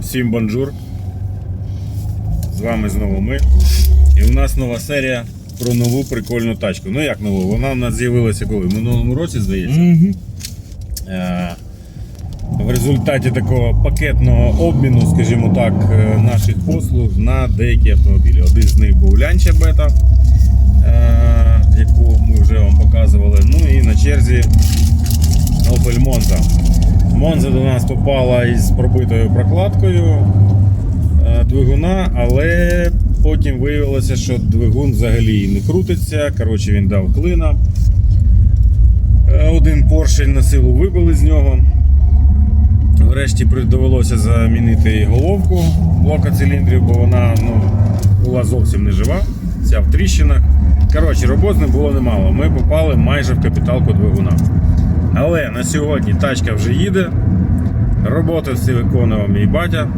Всім бонжур. З вами знову ми. І у нас нова серія про нову прикольну тачку. Ну як нову? Вона у нас з'явилася коли? В минулому році, здається. Е, В результаті такого пакетного обміну, скажімо так, е, наших послуг на деякі автомобілі. Один з них був Лянча Бета, е, яку ми вже вам показували. Ну і на черзі Opel Monza. Монза до нас попала із пробитою прокладкою е, двигуна, але потім виявилося, що двигун взагалі не крутиться. Коротше, він дав клина. Е, Один поршень на силу вибили з нього. Врешті довелося замінити головку блока циліндрів, бо вона ну, була зовсім не жива, вся в тріщинах. Коротше, робот не було немало. Ми попали майже в капіталку двигуна. Але на сьогодні тачка вже їде. Роботи всі виконував мій батя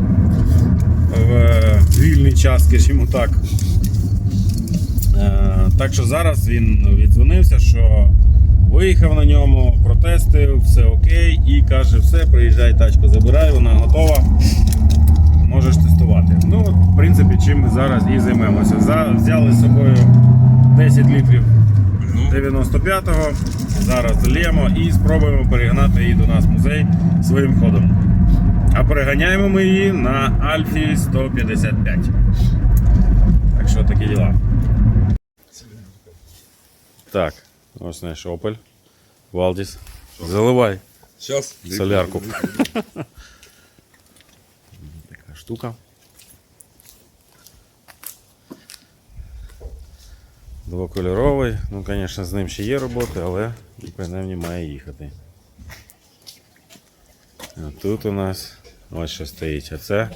в вільний час, скажімо так. Е, Так що зараз він віддзвонився, що виїхав на ньому, протестив, все окей, і каже, все, приїжджай, тачку забирай, вона готова. Можеш тестувати. Ну, в принципі, чим ми зараз і займемося. Взяли з собою 10 літрів 95-го. Зараз долємо і спробуємо перегнати її до нас в музей своїм ходом. А переганяємо ми її на Альфі 155. Так що такі діла. Так, ось наш Opel. Валдіс. Заливай Сейчас. солярку. Така штука. Двокольоровий. Ну, звісно, з ним ще є роботи, але принаймні має їхати. А тут у нас ось що стоїть. А це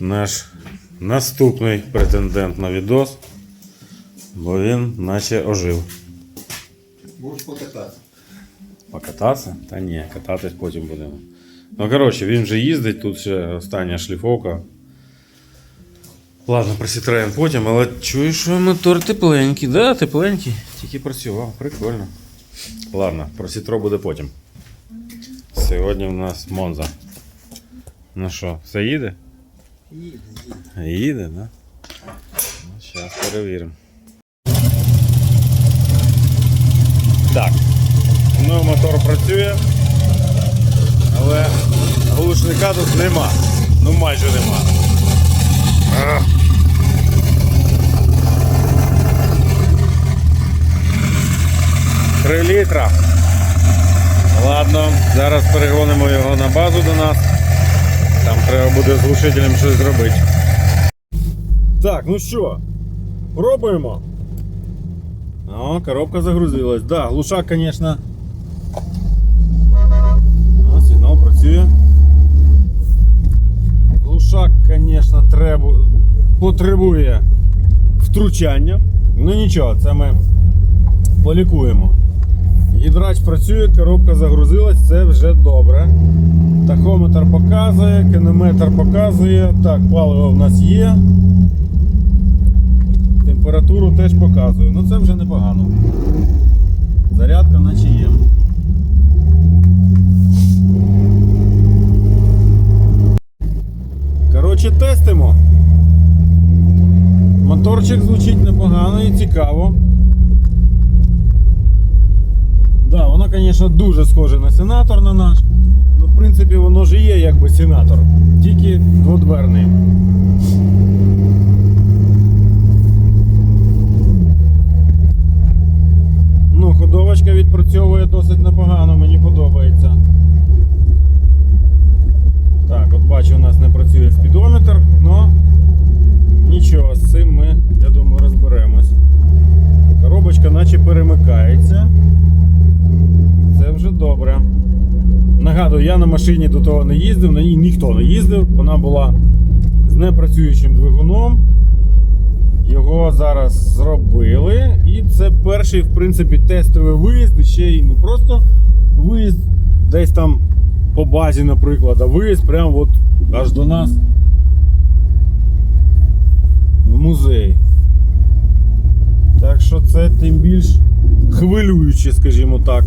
наш наступний претендент на відос. Бо він наче ожив. Будешь покататься. Покататися? Та ні, кататись потім будемо. Ну, коротше, він вже їздить, тут ще остання шліфовка. Ладно, про Citroen потім, але чую, що мотор тепленький. Да, тепленький. Тільки працював, прикольно. Ладно, про Citroen буде потім. Сьогодні в нас Монза. Ну що, все їде? Їде, Їде, так? Да? Ну, зараз перевіримо. Так. Ну, мотор працює. Але глушника тут нема. Ну майже нема. Три літра. Ладно, зараз перегонимо його на базу до нас. Там треба буде з глушителем щось зробити. Так, ну що, пробуємо. О, коробка загрузилась. Да, глушак, звісно. Сигнал працює. Глушак, звісно, треба, потребує втручання. Ну нічого, це ми полікуємо. Гідрач працює, коробка загрузилась, це вже добре. Тахометр показує, кінометр показує. Так, паливо в нас є. Температуру теж показує. Ну це вже непогано. Зарядка наче є. Коротше, тестимо. Моторчик звучить непогано і цікаво. Да, воно, звісно, дуже схоже на сенатор на наш. Ну, в принципі, воно ж і є якби сенатор, тільки дводверний. Ну, ходовочка відпрацьовує досить непогано, мені подобається. Так, от бачу, у нас не працює спідометр, але нічого, з цим ми, я думаю, розберемось. Коробочка наче перемикається. Це вже добре. Нагадую, я на машині до того не їздив, на ній ніхто не їздив. Вона була з непрацюючим двигуном. Його зараз зробили. І це перший, в принципі, тестовий виїзд. Ще й не просто виїзд десь там по базі, наприклад, а виїзд прямо от аж до нас в музей. Так що це тим більш хвилююче, скажімо так.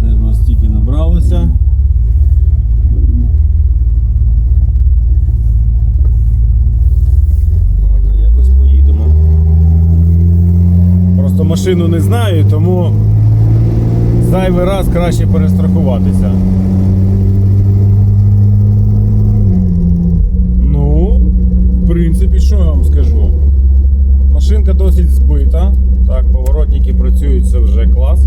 Теж у нас тільки набралося. Ладно, якось поїдемо. Просто машину не знаю, тому зайвий раз краще перестрахуватися. Ну, в принципі, що я вам скажу? Машинка досить збита. Так, поворотники працюють, це вже клас.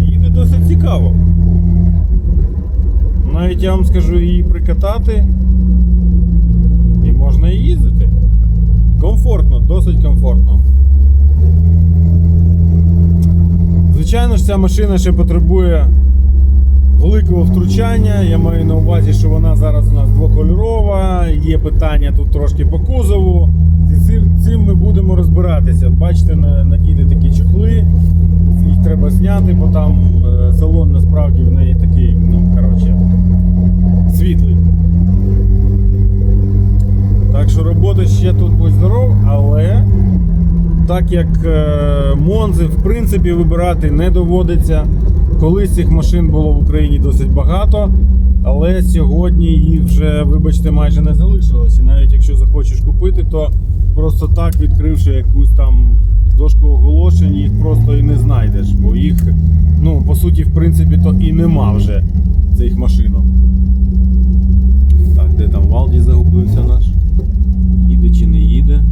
Їде досить цікаво. Навіть я вам скажу її прикатати. І можна їздити. Комфортно, досить комфортно. Звичайно ж, ця машина ще потребує великого втручання. Я маю на увазі, що вона зараз у нас двокольорова, є питання тут трошки по кузову. Цим- цим ми будемо розбиратися. Бачите, надійде такі чохли, їх треба зняти, бо там е, салон насправді в неї такий, ну, коротше, світлий. Так що робота ще тут будь здоров, але так як е, Монзи в принципі вибирати не доводиться. Колись цих машин було в Україні досить багато, але сьогодні їх вже, вибачте, майже не залишилось. І навіть якщо захочеш купити, то просто так, відкривши якусь там дошку оголошень, їх просто і не знайдеш, бо їх, ну, по суті, в принципі, то і нема вже цих машинок. Так, де там Валді загубився наш? Чи не їде?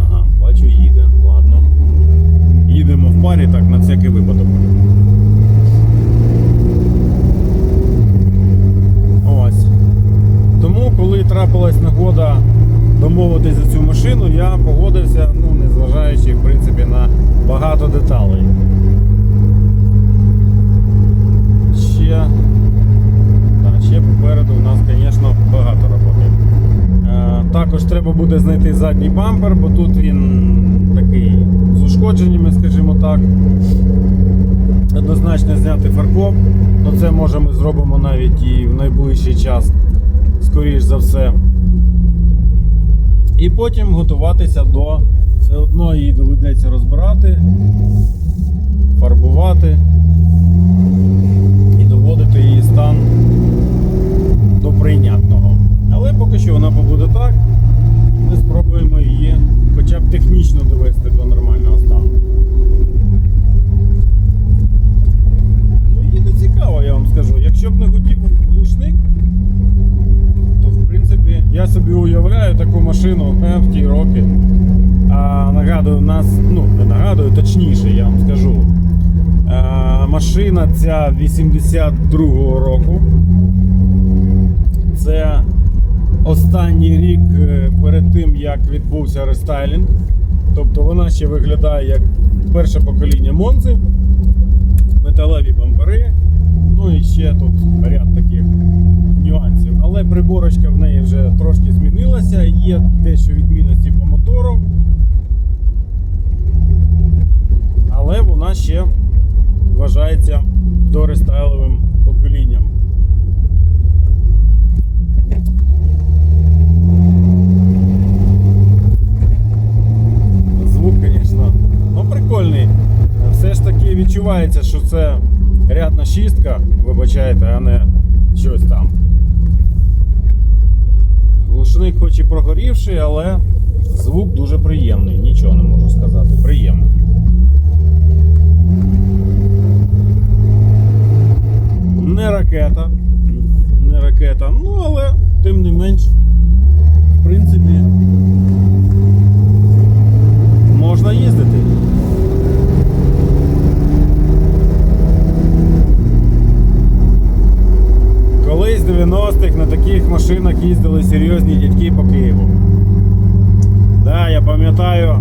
Ага, бачу, їде. Ладно. Їдемо в парі, так, на всякий випадок. Ось. Тому, коли трапилась нагода домовитись за цю машину, я погодився, ну, незважаючи, в принципі, на багато деталей. Ще попереду у нас, звісно, багато роботи. Е, Також треба буде знайти задній бампер, бо тут він такий з ушкодженнями, скажімо так. Однозначно зняти фаркоп, ну це може ми зробимо навіть і в найближчий час, скоріш за все. І потім готуватися до. Все одно її доведеться розбирати, фарбувати і доводити її стан прийнятного. Але поки що вона побуде так. Ми спробуємо її хоча б технічно довести до нормального стану. Ну, їде цікаво, я вам скажу. Якщо б не гудів глушник, то в принципі я собі уявляю таку машину в ті роки. А нагадую, нас, ну не нагадую, точніше, я вам скажу. Е, машина ця 82-го року. Це останній рік е, перед тим, як відбувся рестайлінг. Тобто вона ще виглядає як перше покоління Монзи, металеві бампери. Ну і ще тут ряд таких нюансів. Але приборочка в неї вже трошки змінилася, є дещо відмінності по мотору. Але вона ще вважається дорестайловим поколінням. Звук, звісно, ну прикольний. Відчувається, що це рядна шістка, вибачайте, а не щось там. Глушник хоч і прогорівший, але звук дуже приємний, нічого не можу сказати. Приємний. Не ракета. Не ракета, ну але тим не менш, в принципі, можна їздити. Колись в 90-х на таких машинах їздили серйозні дядьки по Києву. Да, я пам'ятаю,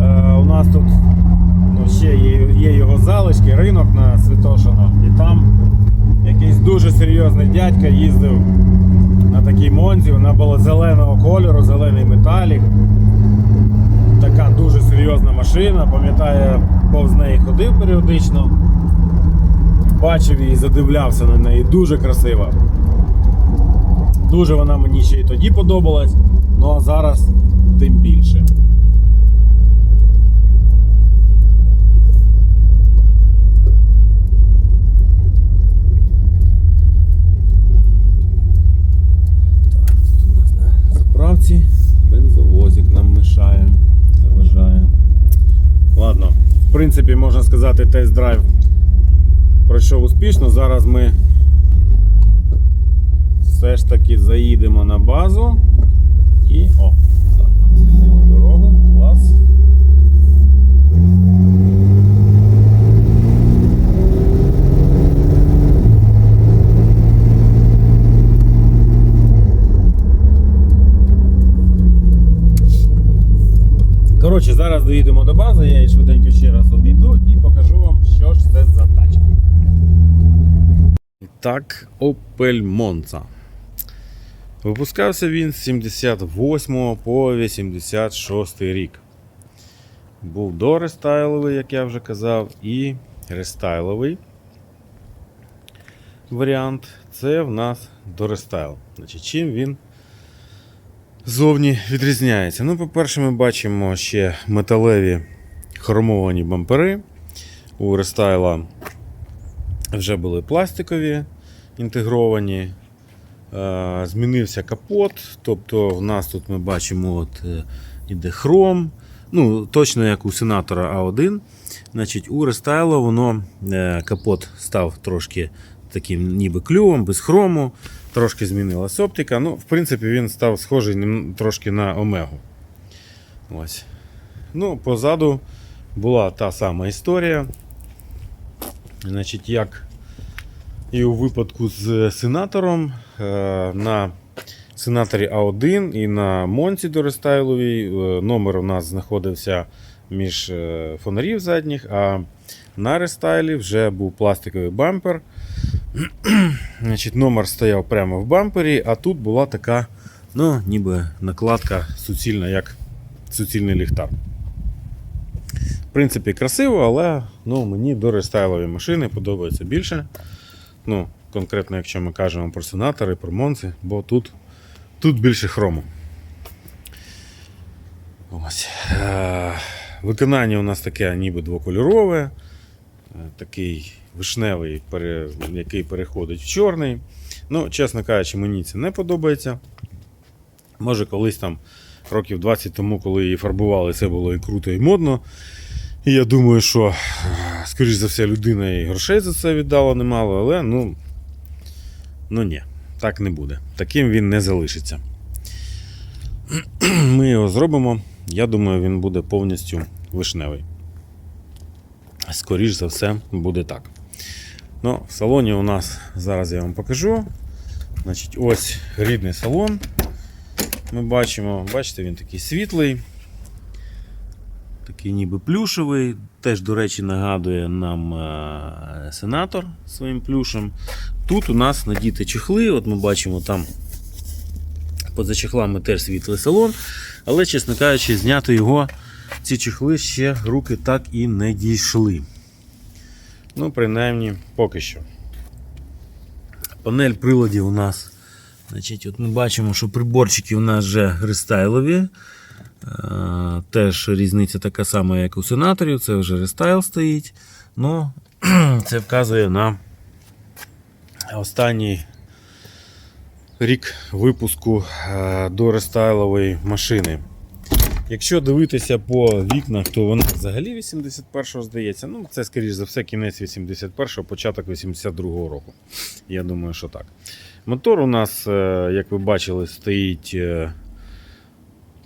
е, у нас тут ну, ще є, його залишки, ринок на Святошино. І там якийсь дуже серйозний дядька їздив на такій Монзі, вона була зеленого кольору, зелений металік. Така дуже серйозна машина, пам'ятаю, повз неї ходив періодично. Бачив її, задивлявся на неї, дуже красива. Дуже вона мені ще й тоді подобалась, ну а зараз тим більше. Заправці бензовозик нам мешає, заважає. Ладно, в принципі, можна сказати, тест-драйв пройшов успішно. Зараз ми все ж таки заїдемо на базу і. О, так, нам звільнили дорогу. Клас. Коротше, зараз доїдемо до бази, я її швиденько ще раз обійду і покажу вам, що ж це за тачка. Так, Opel Monza. Випускався він з 78 по 86 рік. Був дорестайловий, як я вже казав, і рестайловий варіант. Це в нас дорестайл. Значить, чим він зовні відрізняється? Ну, по-перше, ми бачимо ще металеві хромовані бампери. У рестайла вже були пластикові інтегровані. Е, Змінився капот. Тобто, в нас тут ми бачимо от, е, іде хром. Ну, точно як у сенатора А1. Значить, у рестайлу воно е, капот став трошки таким ніби клювом, без хрому. Трошки змінилася оптика. Ну, в принципі, він став схожий трошки на Омегу. Ось. Ну, позаду була та сама історія. Значить, як і у випадку з сенатором, е, на сенаторі А1 і на Монці дорестайловій е, номер у нас знаходився між е, фонарів задніх, а на рестайлі вже був пластиковий бампер. Значить, номер стояв прямо в бампері, а тут була така, ну, ніби накладка суцільна, як суцільний ліхтар. В принципі, красиво, але ну, мені дорестайлові машини подобаються більше. Ну, конкретно, якщо ми кажемо про сенатори, про Монци, бо тут, тут більше хрому. Ось. Е, Виконання у нас таке ніби двокольорове, е, такий вишневий, який переходить в чорний. Ну, чесно кажучи, мені це не подобається. Може, колись там років 20 тому, коли її фарбували, це було і круто, і модно. І я думаю, що, е, скоріш за все, людина і грошей за це віддала немало, але ну, ну ні, так не буде. Таким він не залишиться. Ми його зробимо. Я думаю, він буде повністю вишневий. Скоріш за все, буде так. Ну, в салоні у нас зараз я вам покажу. Значить, ось рідний салон. Ми бачимо, бачите, він такий світлий, такий ніби плюшевий. Теж, до речі, нагадує нам е, сенатор своїм плюшем. Тут у нас надіти чехли, от ми бачимо там поза чехлами теж світлий салон. Але, чесно кажучи, зняти його, ці чехли ще руки так і не дійшли. Ну, принаймні, поки що. Панель приладів у нас. Значить, от ми бачимо, що приборчики у нас вже рестайлові. Е, Теж різниця така сама, як у сенаторів, це вже рестайл стоїть. Ну, це вказує на останній рік випуску е, до рестайлової машини. Якщо дивитися по вікнах, то вона взагалі 81-го здається. Ну, це, скоріш за все, кінець 81-го, початок 82-го року. Я думаю, що так. Мотор у нас, е, як ви бачили, стоїть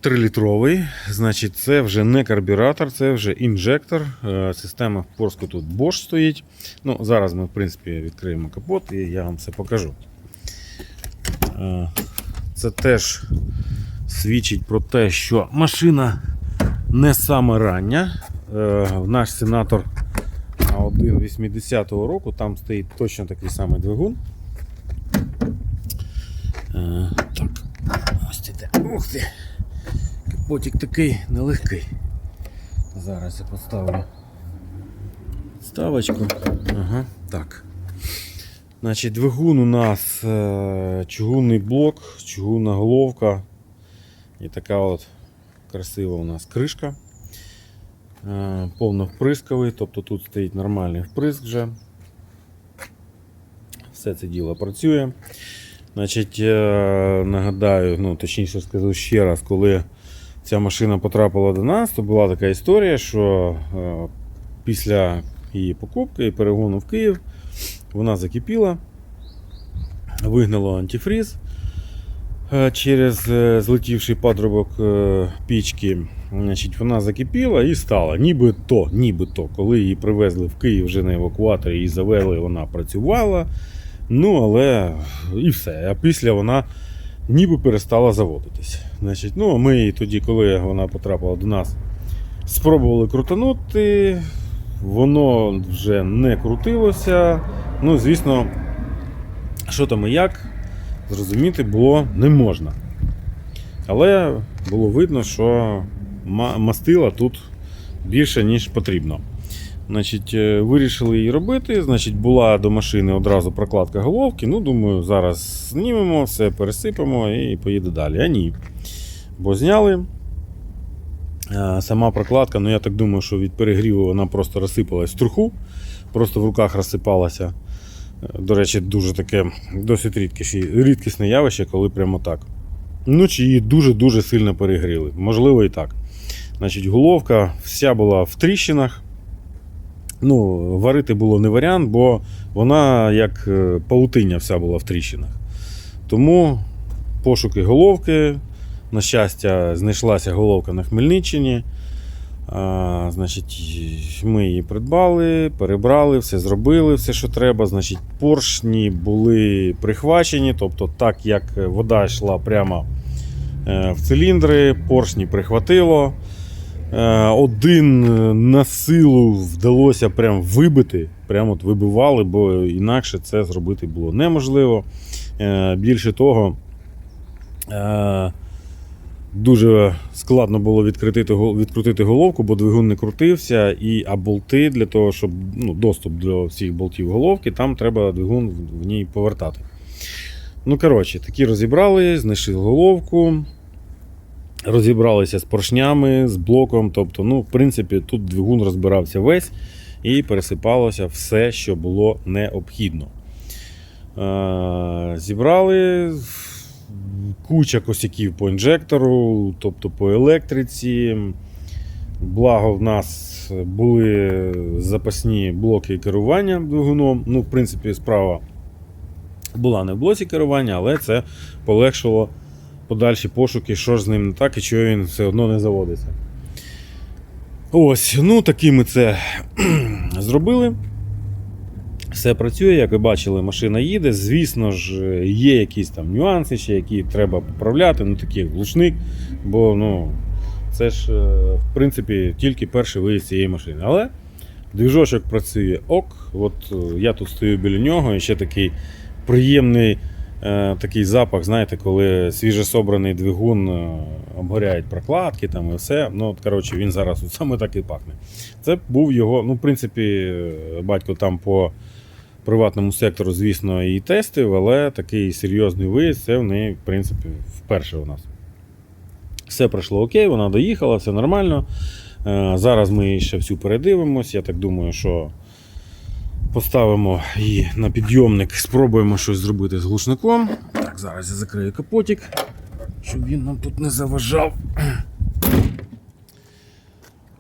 3-літровий. Значить, це вже не карбюратор, це вже інжектор. Е, Система впуску тут Bosch стоїть. Ну, Зараз ми, в принципі, відкриємо капот і я вам це покажу. Е, Це теж свідчить про те, що машина не саме рання. Е, Наш сенатор А1 80-го року, там стоїть точно такий самий двигун. Так, ось іде. Ух ти! Капотик такий нелегкий. Зараз я поставлю ставочку. Ага, так. Значить, двигун у нас е, чугунний блок, чугунна головка. І така от красива у нас кришка. Е, повно вприсковий, тобто тут стоїть нормальний вприск вже. Все це діло працює. Значить, е, нагадаю, ну, точніше скажу ще раз, коли ця машина потрапила до нас, то була така історія, що е, після її покупки і перегону в Київ вона закипіла, вигнало антифріз е, через е, злетівший патрубок е, пічки. Значить, вона закипіла і стала. Нібито, нібито, коли її привезли в Київ вже на евакуаторі і завели, вона працювала. Ну, але і все. А після вона ніби перестала заводитись. Значить, ну, ми тоді, коли вона потрапила до нас, спробували крутанути. Воно вже не крутилося. Ну, звісно, що там і як, зрозуміти було не можна. Але було видно, що мастила тут більше, ніж потрібно. Значить, е, вирішили її робити. Значить, була до машини одразу прокладка головки. Ну, думаю, зараз знімемо, все пересипемо і поїде далі. А ні. Бо зняли. Е, Сама прокладка, ну я так думаю, що від перегріву вона просто розсипалась в труху, просто в руках розсипалася. Е, До речі, дуже таке досить рідкісне, явище, коли прямо так. Ну, чи її дуже-дуже сильно перегріли. Можливо, і так. Значить, головка вся була в тріщинах. Ну, варити було не варіант, бо вона як е, паутиння вся була в тріщинах. Тому пошуки головки. На щастя, знайшлася головка на Хмельниччині. А, значить, ми її придбали, перебрали, все зробили, все, що треба. Значить, поршні були прихвачені, тобто, так як вода йшла прямо е, в циліндри, поршні прихватило. Е, Один е, на силу вдалося прям вибити, прямо от вибивали, бо інакше це зробити було неможливо. Е, Більше того, дуже складно було відкрити, відкрутити головку, бо двигун не крутився, і, а болти для того, щоб ну, доступ до всіх болтів головки, там треба двигун в ній повертати. Ну, коротше, такі розібрали, знайшли головку. Розібралися з поршнями, з блоком. Тобто, ну, в принципі, тут двигун розбирався весь і пересипалося все, що було необхідно. Е, Зібрали куча косяків по інжектору, тобто по електриці. Благо, в нас були запасні блоки керування двигуном. Ну, в принципі, справа була не в блоці керування, але це полегшило подальші пошуки, що ж з ним не так і чого він все одно не заводиться. Ось, ну таки ми це зробили. Все працює, як ви бачили, машина їде. Звісно ж, є якісь там нюанси, ще, які треба поправляти, ну як глушник, бо ну, це ж, е, в принципі, тільки перший виїзд цієї машини. Але двіжочок працює ок. От е, я тут стою біля нього і ще такий приємний такий запах, знаєте, коли свіжесобраний двигун е, обгоряють прокладки там і все. Ну, от, коротше, він зараз от саме так і пахне. Це був його, ну, в принципі, е, батько там по приватному сектору, звісно, і тестив, але такий серйозний виїзд це в неї, в принципі, вперше у нас. Все пройшло окей, вона доїхала, все нормально. Е, Зараз ми ще всю передивимось. Я так думаю, що поставимо її на підйомник, спробуємо щось зробити з глушником. Так, зараз я закрию капотик, щоб він нам тут не заважав.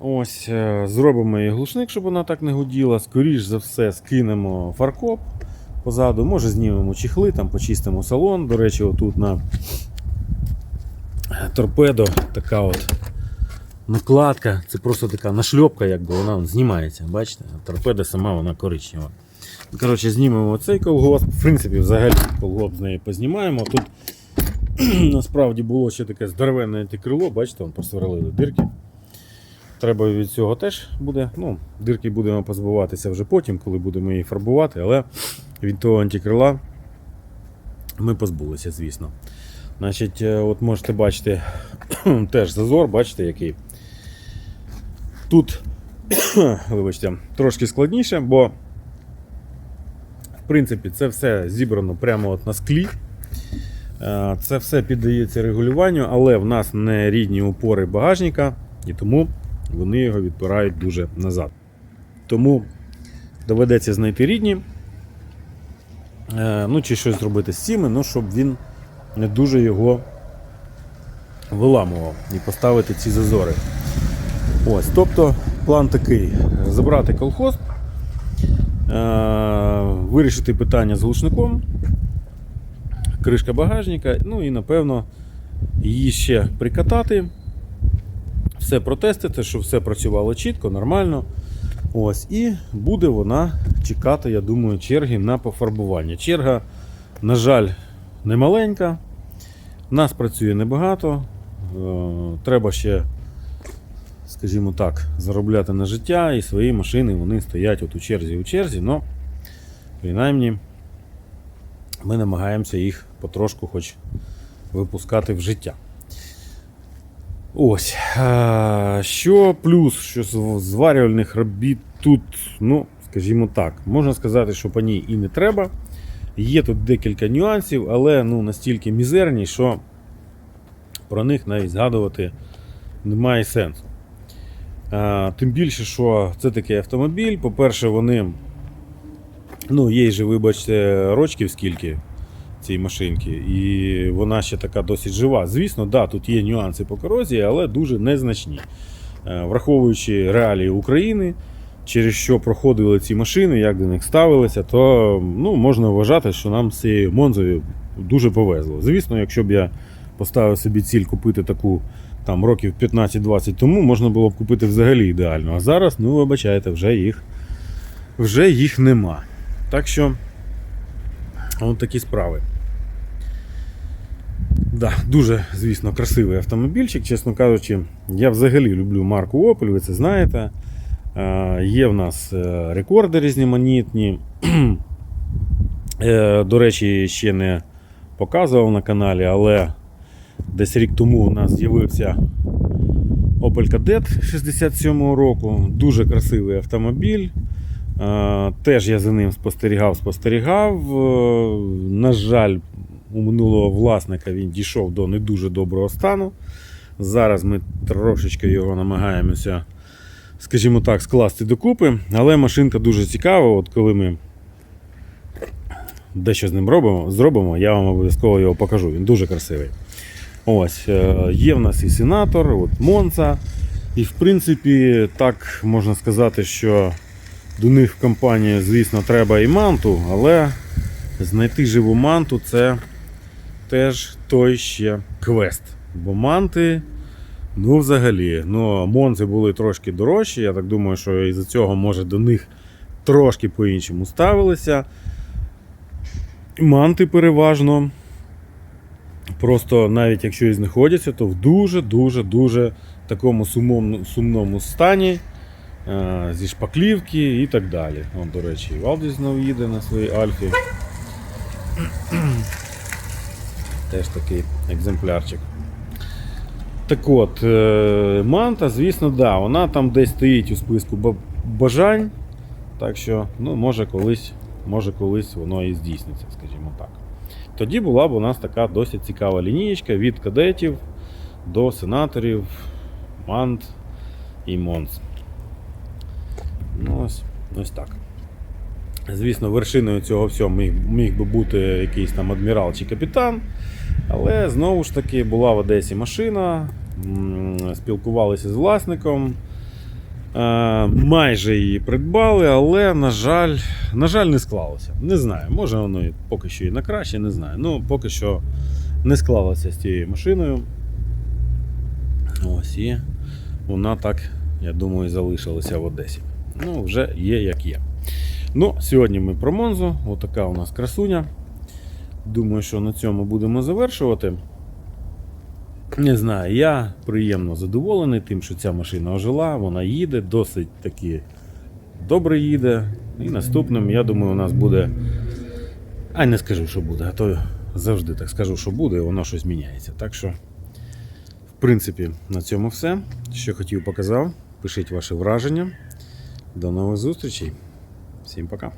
Ось, е, зробимо її глушник, щоб вона так не гуділа. Скоріш за все, скинемо фаркоп позаду. Може знімемо чехли, там почистимо салон. До речі, отут на торпедо така от накладка. Це просто така нашльопка, якби вона он знімається. Бачите? Торпеда сама вона коричнева. Коротше, знімемо цей колгосп. В принципі, взагалі колгосп з неї познімаємо. Тут насправді було ще таке здоровенне антикрило, бачите, вон просверлили дирки. Треба від цього теж буде. Ну, дирки будемо позбуватися вже потім, коли будемо її фарбувати, але від того антикрила ми позбулися, звісно. Значить, е, от можете бачити теж зазор, бачите, який. Тут, вибачте, трошки складніше, бо в принципі це все зібрано прямо от на склі. Е, Це все піддається регулюванню, але в нас не рідні упори багажника, і тому вони його відпирають дуже назад. Тому доведеться знайти рідні. Е, ну, чи щось зробити з цими, ну, щоб він не дуже його виламував і поставити ці зазори. Ось, тобто план такий: забрати колхоз, е, вирішити питання з глушником, кришка багажника, ну і напевно її ще прикатати, все протестити, щоб все працювало чітко, нормально. Ось, і буде вона чекати, я думаю, черги на пофарбування. Черга, на жаль, не маленька. Нас працює небагато. Е, Треба ще, скажімо так, заробляти на життя і свої машини вони стоять от у черзі у черзі, але принаймні ми намагаємося їх потрошку хоч випускати в життя. Ось. Що плюс, що з зварювальних робіт тут, ну, скажімо так, можна сказати, що по ній і не треба. Є тут декілька нюансів, але ну, настільки мізерні, що про них навіть згадувати немає сенсу. А, Тим більше, що це такий автомобіль. По-перше, вони, ну, їй же, вибачте, рочків скільки цій машинки, і вона ще така досить жива. Звісно, да, тут є нюанси по корозії, але дуже незначні. Е, Враховуючи реалії України, через що проходили ці машини, як до них ставилися, то ну, можна вважати, що нам з цією Монзою дуже повезло. Звісно, якщо б я поставив собі ціль купити таку там років 15-20 тому, можна було б купити взагалі ідеально. А зараз, ну вибачайте, вже їх, вже їх нема. Так що, от такі справи. Да, дуже, звісно, красивий автомобільчик, чесно кажучи. Я взагалі люблю марку Opel, ви це знаєте. Е, Є в нас е, рекорди різноманітні. Е, До речі, ще не показував на каналі, але десь рік тому у нас з'явився Opel Kadett 67-го року. Дуже красивий автомобіль. Теж я за ним спостерігав, спостерігав. Е, На жаль, у минулого власника він дійшов до не дуже доброго стану. Зараз ми трошечки його намагаємося, скажімо так, скласти докупи. Але машинка дуже цікава. От коли ми дещо з ним робимо, зробимо, я вам обов'язково його покажу. Він дуже красивий. Ось, е, є в нас і сенатор, от Монца. І в принципі, так можна сказати, що до них в компанії, звісно, треба і манту, але знайти живу манту це теж той ще квест. Бо манти, ну взагалі, ну, Монзи були трошки дорожчі. Я так думаю, що із-за цього, може, до них трошки по-іншому ставилися. Манти переважно. Просто навіть якщо і знаходяться, то в дуже-дуже-дуже такому сумовну- сумному стані. е, Зі шпаклівки і так далі. От, до речі, і Валдіс знов їде на своїй Альфі. Теж такий екземплярчик. Так от, е, манта, звісно, да, вона там десь стоїть у списку бажань. Так що, ну, може колись, може колись воно і здійсниться, скажімо так. Тоді була б у нас така досить цікава лінієчка від кадетів до сенаторів, мант і монс. Ну, ось, ось так. Звісно, вершиною цього всього міг, міг би бути якийсь там адмірал чи капітан. Але знову ж таки була в Одесі машина, спілкувалися з власником. Е, Майже її придбали, але, на жаль, на жаль, не склалося. Не знаю, може воно і поки що і на краще, не знаю. Ну, поки що не склалося з цією машиною. Ось і вона так, я думаю, залишилася в Одесі. Ну, вже є як є. Ну, сьогодні ми про Монзу. Отака у нас красуня. Думаю, що на цьому будемо завершувати. Не знаю, я приємно задоволений тим, що ця машина ожила, вона їде, досить таки добре їде. І наступним, я думаю, у нас буде. А не скажу, що буде, а то завжди так скажу, що буде, і воно щось міняється. Так що, в принципі, на цьому все. Що хотів, показав. Пишіть ваші враження. До нових зустрічей. Всім пока.